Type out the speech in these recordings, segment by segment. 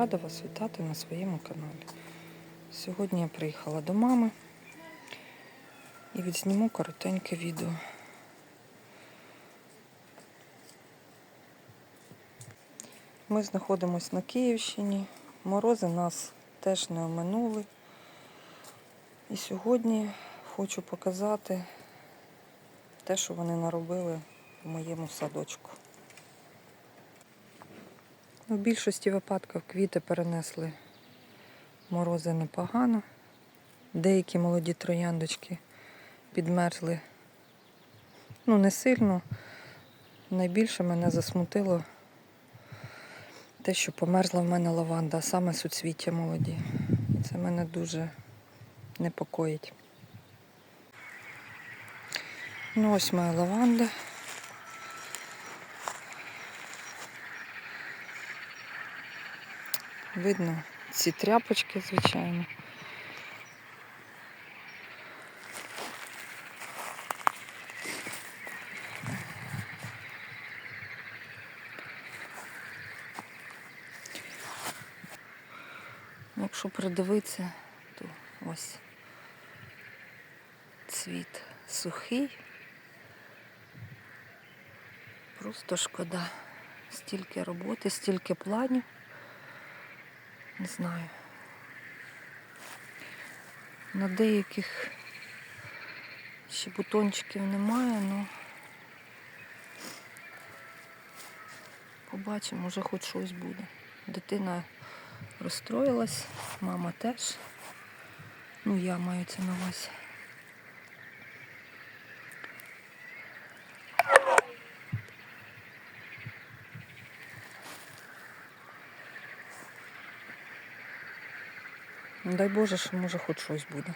вас вітати на своєму каналі. Сьогодні я приїхала до мами і відзніму коротеньке відео. Ми знаходимося на Київщині. Морози нас теж не оминули. І сьогодні хочу показати те, що вони наробили в моєму садочку. Ну, В більшості випадків квіти перенесли морози непогано. Деякі молоді трояндочки підмерзли. Ну, не сильно. Найбільше мене засмутило те, що померзла в мене лаванда, а саме суцвіття молоді. Це мене дуже непокоїть. Ну, ось моя лаванда. Видно ці тряпочки, звичайно. Якщо придивитися, то ось цвіт сухий. Просто шкода. Стільки роботи, стільки планів. Не знаю. На деяких ще бутончиків немає, але побачимо, може хоч щось буде. Дитина розстроїлась, мама теж. Ну, я маю це на увазі. Дай Боже, що може хоч щось буде.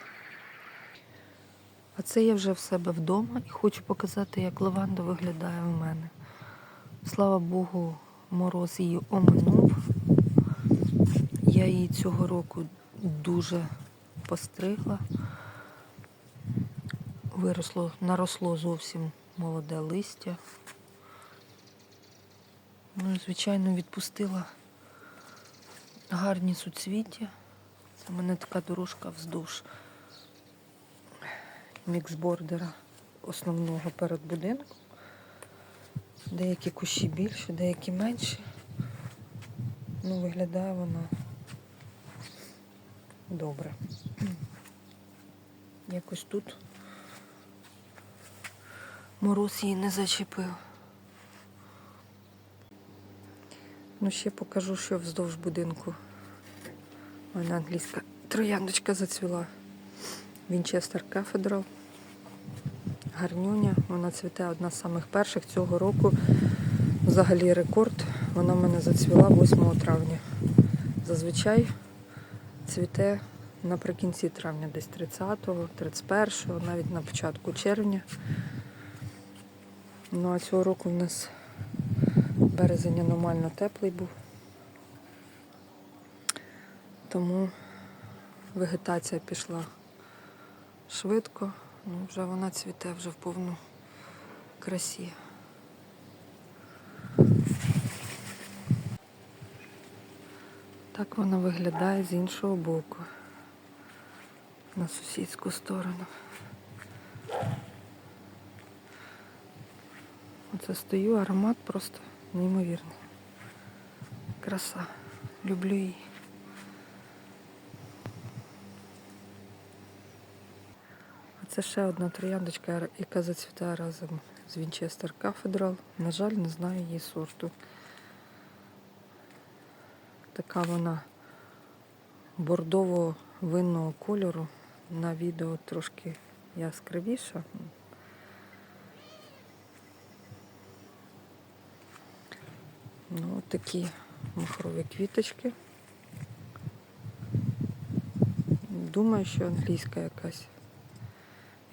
А це я вже в себе вдома і хочу показати, як лаванда виглядає в мене. Слава Богу, мороз її оминув. Я її цього року дуже постригла. Виросло, наросло зовсім молоде листя. Ну, звичайно, відпустила гарні суцвіття. В мене така дорожка вздовж міксбордера основного перед будинком. Деякі кущі більші, деякі менші. Ну, виглядає вона добре. Якось тут мороз її не зачепив. Ну, ще покажу, що вздовж будинку. Мене англійська трояндочка зацвіла. Вінчестер Кафедрал. Гарнюня. Вона цвіте одна з самих перших цього року. Взагалі рекорд. Вона в мене зацвіла 8 травня. Зазвичай цвіте наприкінці травня, десь 30-го, 31-го, навіть на початку червня. Ну а цього року в нас березень аномально теплий був. Тому вегетація пішла швидко. Ну, вже вона цвіте вже в повну красі. Так вона виглядає з іншого боку. На сусідську сторону. Оце стою, аромат просто неймовірний. Краса. Люблю її. Це ще одна трояндочка, яка зацвітає разом з Вінчестер Кафедрал. На жаль, не знаю її сорту. Така вона бордово-винного кольору. На відео трошки яскравіша. Ну, такі махрові квіточки. Думаю, що англійська якась.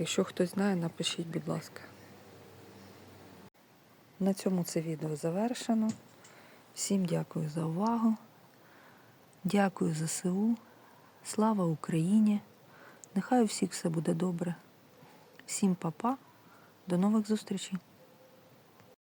Якщо хтось знає, напишіть, будь ласка. На цьому це відео завершено. Всім дякую за увагу. Дякую за СУ. Слава Україні! Нехай у всіх все буде добре. Всім па-па. До нових зустрічей!